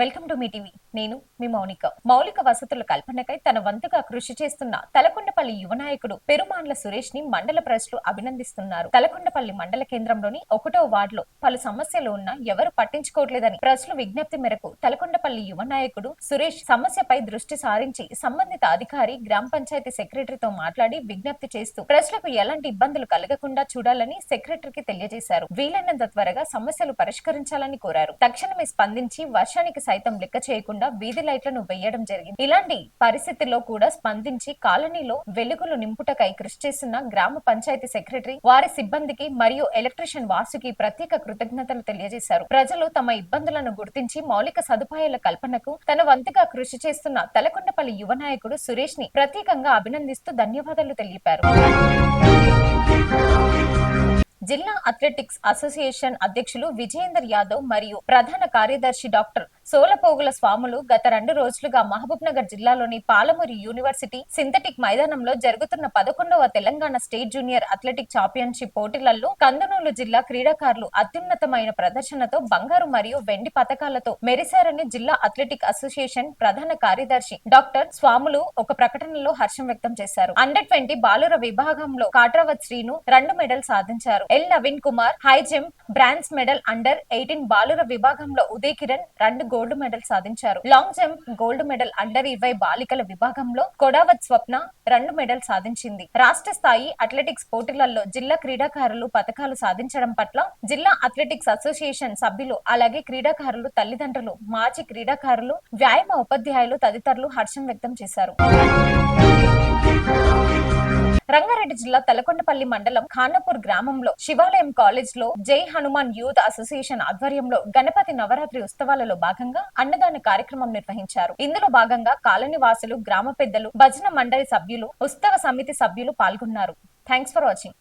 Welcome to me TV. నేను మీ మౌనిక. మౌలిక వసతుల కల్పనకై తన వంతుగా కృషి చేస్తున్న తలకొండపల్లి యువ నాయకుడు పెరుమాండ్ల సురేష్ని మండల ప్రజలు అభినందిస్తున్నారు. తలకొండపల్లి మండల కేంద్రంలోని ఒకటో వార్డులో పలు సమస్యలు ఉన్నా ఎవరు పట్టించుకోవట్లేదని ప్రజలు విజ్ఞప్తి మేరకు తలకొండపల్లి యువ నాయకుడు సురేష్ సమస్యపై దృష్టి సారించి సంబంధిత అధికారి గ్రామ పంచాయతీ సెక్రటరీతో మాట్లాడి విజ్ఞప్తి చేస్తూ ప్రజలకు ఎలాంటి ఇబ్బందులు కలగకుండా చూడాలని సెక్రటరీకి తెలియజేశారు. వీలైనంత త్వరగా సమస్యలు పరిష్కరించాలని కోరారు. తక్షణమే స్పందించి వర్షానికి సైతం లెక్క చేయకుండా వీధి లైట్లను వేయడం జరిగింది. ఇలాంటి పరిస్థితుల్లో కూడా స్పందించి కాలనీలో వెలుగులు నింపుటకై కృషి చేస్తున్న గ్రామ పంచాయతీ సెక్రటరీ వారి సిబ్బందికి మరియు ఎలక్ట్రీషియన్ వాసుకి ప్రత్యేక కృతజ్ఞతలు తెలియజేశారు. ప్రజలు తమ ఇబ్బందులను గుర్తించి మౌలిక సదుపాయాల కల్పనకు తన వంతుగా కృషి చేస్తున్న తలకొండపల్లి యువ నాయకుడు సురేష్ని ప్రత్యేకంగా అభినందిస్తూ ధన్యవాదాలు తెలిపారు. జిల్లా అథ్లెటిక్స్ అసోసియేషన్ అధ్యక్షులు విజయేందర్ యాదవ్ మరియు ప్రధాన కార్యదర్శి డాక్టర్ సోలపోగుల స్వాములు గత రెండు రోజులుగా మహబూబ్ నగర్ జిల్లాలోని పాలమూరి యూనివర్సిటీ సింథటిక్ మైదానంలో జరుగుతున్న పదకొండవ Telangana state junior athletic championship పోటీలలో కందునూలు జిల్లా క్రీడాకారులు అత్యున్నతమైన ప్రదర్శనతో బంగారు మరియు వెండి పథకాలతో మెరిశారని జిల్లా అథ్లెటిక్ అసోసియేషన్ ప్రధాన కార్యదర్శి డాక్టర్ స్వాములు ఒక ప్రకటనలో హర్షం వ్యక్తం చేశారు. అండర్ ట్వంటీ బాలుర విభాగంలో కాట్రావత్ శ్రీను రెండు మెడల్ సాధించారు. L Naveen Kumar high jump bronze medal under eighteen బాలుర విభాగంలో ఉదయ్ కిరణ్ రెండు గోల్డ్ మెడల్ సాధించారు. Long jump gold medal under ఇరవై బాలికల విభాగంలో కొడావత్ స్వప్న రెండు మెడల్ సాధించింది. రాష్ట్ర స్థాయి అథ్లెటిక్స్ పోటీలలో జిల్లా క్రీడాకారులు పథకాలు సాధించడం పట్ల జిల్లా అథ్లెటిక్స్ అసోసియేషన్ సభ్యులు అలాగే క్రీడాకారులు తల్లిదండ్రులు మాజీ క్రీడాకారులు వ్యాయామ ఉపాధ్యాయులు తదితరులు హర్షం వ్యక్తం చేశారు. రంగారెడ్డి జిల్లా తలకొండపల్లి మండలం ఖానాపూర్ గ్రామంలో శివాలయం కాలేజ్లో జై హనుమాన్ యూత్ అసోసియేషన్ ఆధ్వర్యంలో గణపతి నవరాత్రి ఉత్సవాలలో భాగంగా అన్నదాన కార్యక్రమం నిర్వహించారు. ఇందులో భాగంగా కాలనీ వాసులు గ్రామ పెద్దలు భజన మండలి సభ్యులు ఉత్సవ సమితి సభ్యులు పాల్గొన్నారు. Thanks for watching.